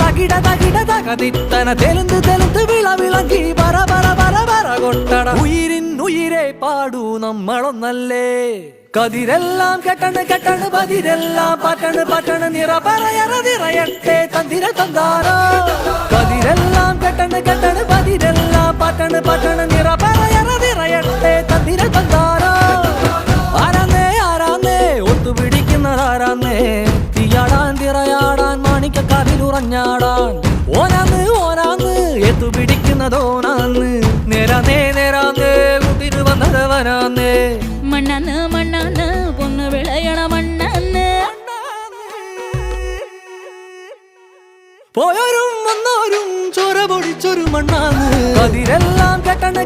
തകിട തകിട തകതിത്തന തെലുന്ത് തെലുന്ത് വിള വിളങ്കി പറ പറ പറ പറ കൊട്ടട ഉയിരിൻ ഉയിരെ പാടൂ നമ്മളൊന്നല്ലേ കതിരെല്ലാം കെട്ടണ് കെട്ടണ് പതിരെല്ലാം പറ്റണ് പറ്റണ് നിറ പറയറ നിറയട്ടെ തന്തിര തന്താരോ കതിരെല്ലാം കെട്ടണ് കെട്ടണ് പതിരെല്ലാം പറ്റണ് പറ്റണ് നിറ പറയറ നിറയട്ടെ തന്തിര തന്താരോ ആരാന്നേ ആരാന്നേ ഒത്തുപിടിക്കുന്നതാരാന്നേ മാണിക്കക്കാതിലുറഞ്ഞാടാൻ ഓനാന്ന് ഓനാന്ന് എത്തുപിടിക്കുന്നതോനാന്ന് നേരാന്നേ നേരാന്നേ വന്നത് വന്നതവനാന്നേ മണ്ണാന്ന് മണ്ണാന്ന് പൊന്ന് വിളയണ മണ്ണാന്ന്. പോയോരും വന്നോരും ചൊര പൊടിച്ചൊരു മണ്ണാന്ന്. അതിരെല്ലാം കെട്ടണ